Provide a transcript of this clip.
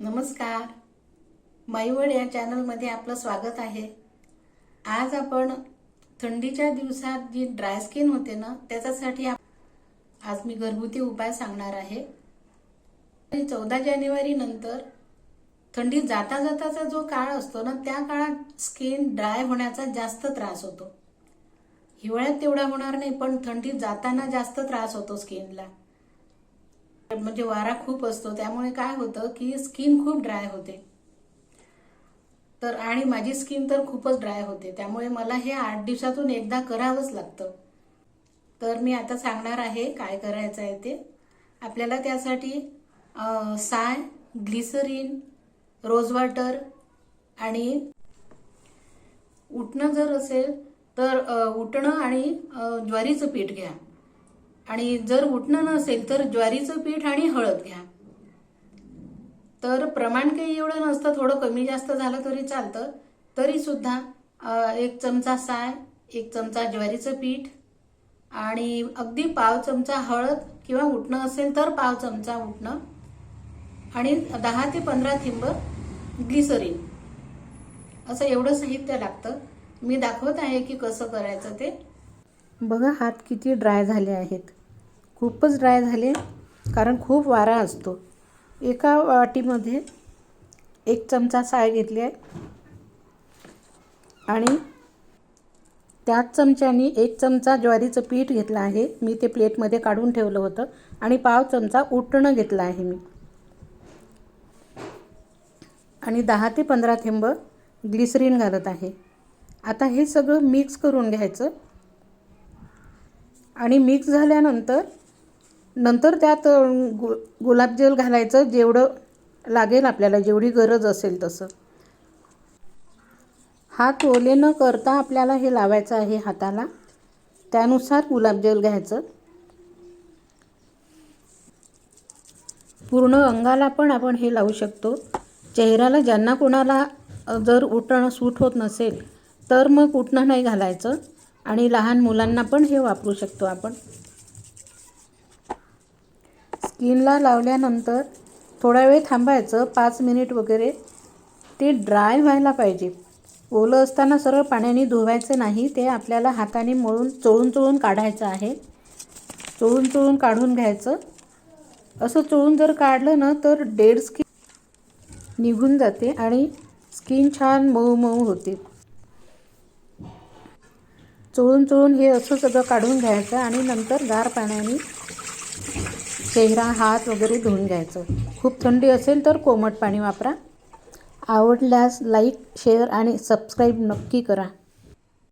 नमस्कार. माईवड या चॅनलमध्ये आपलं स्वागत आहे. आज आपण थंडीच्या दिवसात जी ड्राय स्किन होते ना त्याच्यासाठी आज मी घरगुती उपाय सांगणार आहे. चौदा जानेवारी नंतर थंडी जाता जाताचा जो काळ असतो ना त्या काळात स्किन ड्राय होण्याचा जास्त त्रास होतो. हिवाळ्यात तेवढा होणार नाही पण थंडी जाताना जास्त त्रास होतो स्किनला. म्हणजे वारा खूप असतो. त्यामुळे काय होतं की स्किन खूप ड्राय होते. तर आणि माझी स्किन तर खूपच ड्राय होते. त्यामुळे मला हे आठ दिवसातून एकदा करावंच लागतं. तर मी आता सांगणार आहे काय करायचं आहे ते. आपल्याला त्यासाठी साय ग्लिसरीन रोज वॉटर आणि उठणं जर असेल तर उठणं आणि ज्वारीचं पीठ घ्या. आणि जर उठणं नसेल तर ज्वारीचं पीठ आणि हळद घ्या. तर प्रमाण काही एवढं नसतं थोडं कमी जास्त झालं तरी चालतं. तरी सुद्धा एक चमचा साय एक चमचा ज्वारीचं पीठ आणि अगदी पाव चमचा हळद किंवा उठणं असेल तर पाव चमचा उठणं आणि दहा ते पंधरा थिंब ग्लिसरीन. असं एवढं साहित्य लागतं. मी दाखवत आहे की कसं करायचं ते. बघा हात किती ड्राय झाले आहेत. खूपच ड्राय झाले कारण खूप वारा असतो. एका वाटीमध्ये एक चमचा साय घेतली आहे. आणि त्याच चमच्यानी एक चमचा ज्वारीचं पीठ घेतलं आहे. मी ते प्लेटमध्ये काढून ठेवलं होतं. आणि पाव चमचा उटणं घेतलं आहे मी. आणि दहा ते पंधरा थेंब ग्लिसरीन घालत आहे. आता हे सगळं मिक्स करून घ्यायचं. आणि मिक्स झाल्यानंतर नंतर त्यात गु गुलाबजल घालायचं जेवढं लागेल आपल्याला जेवढी गरज असेल तसं. हात ओले न करता आपल्याला हे लावायचं आहे हाताला. त्यानुसार गुलाबजल घ्यायचं. पूर्ण अंगाला पण आपण हे लावू शकतो. चेहऱ्याला ज्यांना कोणाला जर उठणं सूट होत नसेल तर मग उठणं नाही घालायचं. आणि लहान मुलांना पण हे वापरू शकतो आपण. स्किनला लावल्यानंतर थोडा वेळ थांबायचं पाच मिनिट वगैरे ते ड्राय व्हायला पाहिजे. ओलं असताना सरळ पाण्याने धुवायचं नाही ते आपल्याला हाताने मळून चोळून चोळून काढायचं आहे. चोळून चोळून काढून घ्यायचं. असं चोळून जर काढलं ना तर डेड स्किन निघून जाते आणि स्किन छान मऊ मऊ होते. चोळून चोळून हे असं सगळं काढून घ्यायचं आणि नंतर गार पाण्याने चेहरा हात वगैरे धुवून घ्यायचं. खूप थंडी असेल तर कोमट पाणी वापरा. आवडल्यास लाईक शेअर आणि सबस्क्राईब नक्की करा.